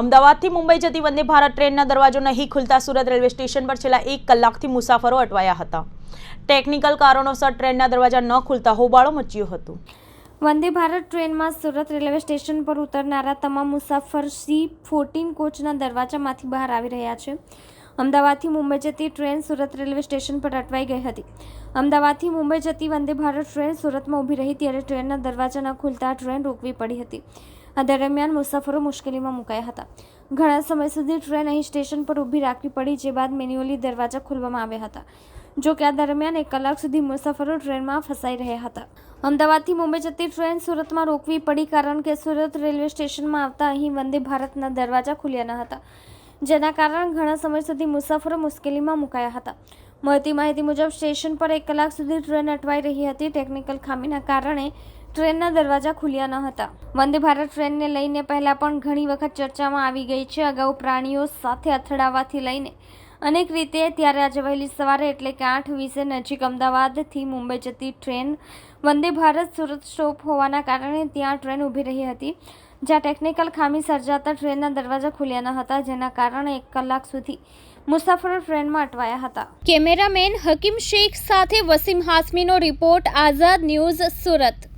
અમદાવાદથી મુંબઈ જતી વંદે ભારત ટ્રેનના દરવાજો નહીં ખુલતા સુરત રેલવે સ્ટેશન પર છેલ્લા એક કલાકથી મુસાફરો અટવાયા હતા. ટેકનિકલ કારણોસર ટ્રેનના દરવાજા ન ખુલતા હોબાળો મચ્યું હતું. વંદે ભારત ટ્રેનમાં સુરત રેલવે સ્ટેશન પર ઉતરનારા તમામ મુસાફર સી ફોર્ટીન કોચના દરવાજામાંથી બહાર આવી રહ્યા છે. અમદાવાદથી મુંબઈ જતી ટ્રેન સુરત રેલવે સ્ટેશન પર અટવાઈ ગઈ હતી. અમદાવાદથી મુંબઈ જતી વંદે ભારત ટ્રેન સુરતમાં ઊભી રહી ત્યારે ટ્રેનના દરવાજા ન ખુલતા ટ્રેન રોકવી પડી હતી. આ દરમિયાન મુસાફરો મુશ્કેલીમાં મુકાયા હતા. ઘણા સમય સુધી ટ્રેન અહીં સ્ટેશન પર ઊભી રાખવી પડી જે બાદ મેન્યુઅલી દરવાજા ખોલવામાં આવ્યા હતા. જો કે આ દરમિયાન એક કલાક સુધી મુસાફરો ટ્રેનમાં ફસાઈ રહ્યા હતા. અમદાવાદથી મુંબઈ જતી ટ્રેન સુરતમાં રોકવી પડી કારણ કે સુરત રેલવે સ્ટેશનમાં આવતા અહીં વંદે ભારતના દરવાજા ખુલ્યા ન હતા. જેના કારણે ઘણા સમય સુધી મુસાફરો મુશ્કેલીમાં મુકાયા હતા. મળતી માહિતી મુજબ, સ્ટેશન પર એક કલાક સુધી ટ્રેન અટવાઈ રહી હતી. ટેકનિકલ ખામીના કારણે ટ્રેનના દરવાજા ખુલ્યા ન હતા. વંદે ભારત ટ્રેનને લઈને પહેલાં પણ ઘણી વખત ચર્ચામાં આવી ગઈ છે. અગાઉ પ્રાણીઓ સાથે અથડાવાથી લઈને અનેક રીતે ત્યારે આજે વહેલી સવારે એટલે કે આઠ વીસે નજીક અમદાવાદથી મુંબઈ જતી ટ્રેન વંદે ભારત સુરત સ્ટોપ હોવાના કારણે ત્યાં ટ્રેન ઊભી રહી હતી. જ્યાં ટેકનિકલ ખામી સર્જાતા ટ્રેનના દરવાજા ખુલ્યા ન હતા, જેના કારણે એક કલાક સુધી મુસાફરો ટ્રેનમાં અટવાયા હતા. કેમેરામેન હકીમ શેખ સાથે વસીમ હાસમીનો રિપોર્ટ, આઝાદ ન્યૂઝ સુરત.